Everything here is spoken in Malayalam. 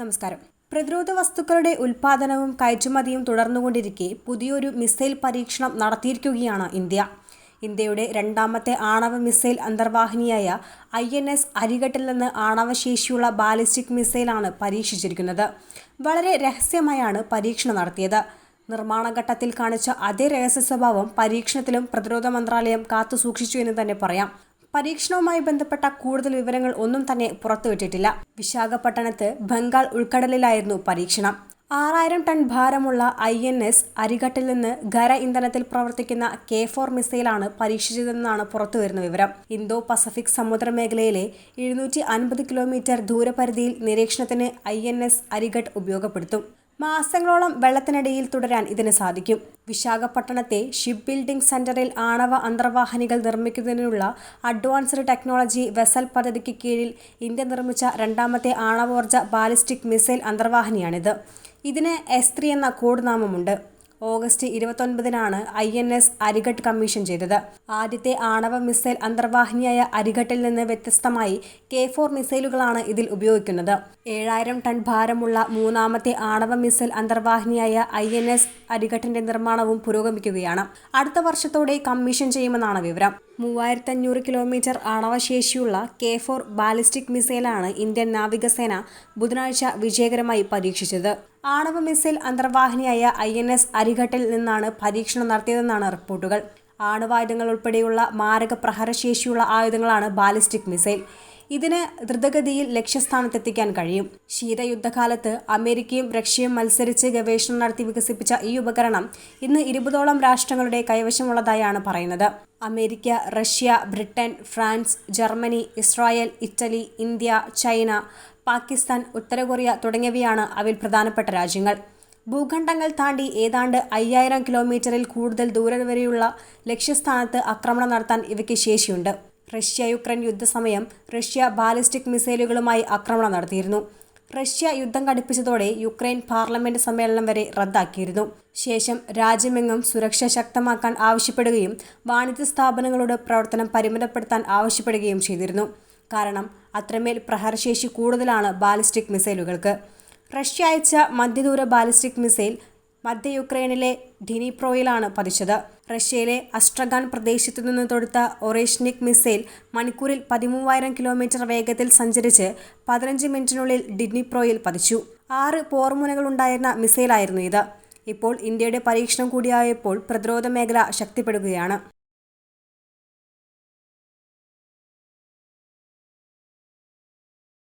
നമസ്കാരം. പ്രതിരോധ വസ്തുക്കളുടെ ഉൽപാദനവും കയറ്റുമതിയും തുടർന്നുകൊണ്ടിരിക്കെ പുതിയൊരു മിസൈൽ പരീക്ഷണം നടത്തിയിരിക്കുകയാണ് ഇന്ത്യ. ഇന്ത്യയുടെ രണ്ടാമത്തെ ആണവ മിസൈൽ അന്തർവാഹിനിയായ ഐ എൻ എസ് അരികട്ടിൽ നിന്ന് ആണവശേഷിയുള്ള ബാലിസ്റ്റിക് മിസൈലാണ് പരീക്ഷിച്ചിരിക്കുന്നത്. വളരെ രഹസ്യമായാണ് പരീക്ഷണം നടത്തിയത്. നിർമ്മാണഘട്ടത്തിൽ കാണിച്ച അതേ രഹസ്യ സ്വഭാവം പരീക്ഷണത്തിലും പ്രതിരോധ മന്ത്രാലയം കാത്തുസൂക്ഷിച്ചു എന്ന് തന്നെ പറയാം. പരീക്ഷണവുമായി ബന്ധപ്പെട്ട കൂടുതൽ വിവരങ്ങൾ ഒന്നും തന്നെ പുറത്തുവിട്ടിട്ടില്ല. വിശാഖപട്ടണത്ത് ബംഗാൾ ഉൾക്കടലിലായിരുന്നു പരീക്ഷണം. ആറായിരം ടൺ ഭാരമുള്ള ഐ എൻ എസ് അരിഘട്ടിൽ നിന്ന് ഖര ഇന്ധനത്തിൽ പ്രവർത്തിക്കുന്ന കെ ഫോർ മിസൈലാണ് പരീക്ഷിച്ചതെന്നാണ് പുറത്തുവരുന്ന വിവരം. ഇന്തോ പസഫിക് സമുദ്ര മേഖലയിലെ എഴുന്നൂറ്റി അൻപത് കിലോമീറ്റർ ദൂരപരിധിയിൽ നിരീക്ഷണത്തിന് ഐ എൻ എസ് അരിഘട്ട് ഉപയോഗപ്പെടുത്തും. മാസങ്ങളോളം വെള്ളത്തിനടിയിൽ തുടരാൻ ഇതിന് സാധിക്കും. വിശാഖപട്ടണത്തെ ഷിപ്പ് ബിൽഡിംഗ് സെന്ററിൽ ആണവ അന്തർവാഹിനികൾ നിർമ്മിക്കുന്നതിനുള്ള അഡ്വാൻസ്ഡ് ടെക്നോളജി വെസൽ പദ്ധതിക്ക് കീഴിൽ ഇന്ത്യ നിർമ്മിച്ച രണ്ടാമത്തെ ആണവോർജ ബാലിസ്റ്റിക് മിസൈൽ അന്തർവാഹിനിയാണിത്. ഇതിന് എസ് ത്രീ എന്ന കോഡ് നാമമുണ്ട്. August ഇരുപത്തൊൻപതിനാണ് I N S Arighaat commission ചെയ്തത്. ആദ്യത്തെ ആണവ മിസൈൽ അന്തർവാഹിനിയായ അരിഘട്ടിൽ നിന്ന് വ്യത്യസ്തമായി കെ ഫോർ മിസൈലുകളാണ് ഇതിൽ ഉപയോഗിക്കുന്നത്. ഏഴായിരം ടൺ ഭാരമുള്ള മൂന്നാമത്തെ ആണവ മിസൈൽ അന്തർവാഹിനിയായ ഐ എൻ എസ് അരിഘട്ടിന്റെ നിർമ്മാണവും പുരോഗമിക്കുകയാണ്. അടുത്ത വർഷത്തോടെ കമ്മീഷൻ ചെയ്യുമെന്നാണ് വിവരം. മൂവായിരത്തി അഞ്ഞൂറ് കിലോമീറ്റർ ആണവശേഷിയുള്ള കെ ഫോർ ബാലിസ്റ്റിക് മിസൈലാണ് ഇന്ത്യൻ നാവികസേന ബുധനാഴ്ച വിജയകരമായി പരീക്ഷിച്ചത്. ആണവ മിസൈൽ അന്തർവാഹിനിയായ ഐ എൻ എസ് അരിഘട്ടിൽ നിന്നാണ് പരീക്ഷണം നടത്തിയതെന്നാണ് റിപ്പോർട്ടുകൾ. ആണവായുധങ്ങൾ ഉൾപ്പെടെയുള്ള മാരക പ്രഹരശേഷിയുള്ള ആയുധങ്ങളാണ് ബാലിസ്റ്റിക് മിസൈൽ. ഇതിന് ദ്രുതഗതിയിൽ ലക്ഷ്യസ്ഥാനത്തെത്തിക്കാൻ കഴിയും. ശീതയുദ്ധകാലത്ത് അമേരിക്കയും റഷ്യയും മത്സരിച്ച് ഗവേഷണം നടത്തി വികസിപ്പിച്ച ഈ ഉപകരണം ഇന്ന് ഇരുപതോളം രാഷ്ട്രങ്ങളുടെ കൈവശമുള്ളതായാണ് പറയുന്നത്. America Russia Britain France Germany Israel Italy India China Pakistan ഉത്തര കൊറിയ തുടങ്ങിയവയാണ് അവയിൽ പ്രധാനപ്പെട്ട രാജ്യങ്ങൾ. ഭൂഖണ്ഡങ്ങൾ താണ്ടി ഏതാണ്ട് അയ്യായിരം കിലോമീറ്ററിൽ കൂടുതൽ ദൂരം വരെയുള്ള ലക്ഷ്യസ്ഥാനത്ത് ആക്രമണം നടത്താൻ ഇവയ്ക്ക് ശേഷിയുണ്ട്. റഷ്യ യുക്രൈൻ യുദ്ധസമയം റഷ്യ ബാലിസ്റ്റിക് മിസൈലുകളുമായി ആക്രമണം നടത്തിയിരുന്നു. റഷ്യ യുദ്ധം കടുപ്പിച്ചതോടെ യുക്രൈൻ പാർലമെന്റ് സമ്മേളനം വരെ റദ്ദാക്കിയിരുന്നു. ശേഷം രാജ്യമെങ്ങും സുരക്ഷ ശക്തമാക്കാൻ ആവശ്യപ്പെടുകയും വാണിജ്യ സ്ഥാപനങ്ങളുടെ പ്രവർത്തനം പരിമിതപ്പെടുത്താൻ ആവശ്യപ്പെടുകയും ചെയ്തിരുന്നു. കാരണം അത്രമേൽ പ്രഹരശേഷി കൂടുതലാണ് ബാലിസ്റ്റിക് മിസൈലുകൾക്ക്. റഷ്യ അയച്ച മധ്യദൂര ബാലിസ്റ്റിക് മിസൈൽ മധ്യ യുക്രൈനിലെ ഡിനിപ്രോയിലാണ് പതിച്ചത്. റഷ്യയിലെ അസ്ട്രഗാൻ പ്രദേശത്തു നിന്ന് തൊടുത്ത ഒറേഷ്നിക് മിസൈൽ മണിക്കൂറിൽ പതിമൂവായിരം കിലോമീറ്റർ വേഗത്തിൽ സഞ്ചരിച്ച് പതിനഞ്ച് മിനിറ്റിനുള്ളിൽ ഡിനിപ്രോയിൽ പതിച്ചു. ആറ് പോർമുനകളുണ്ടായിരുന്ന മിസൈലായിരുന്നു ഇത്. ഇപ്പോൾ ഇന്ത്യയുടെ പരീക്ഷണം കൂടിയായപ്പോൾ പ്രതിരോധ മേഖല ശക്തിപ്പെടുകയാണ്.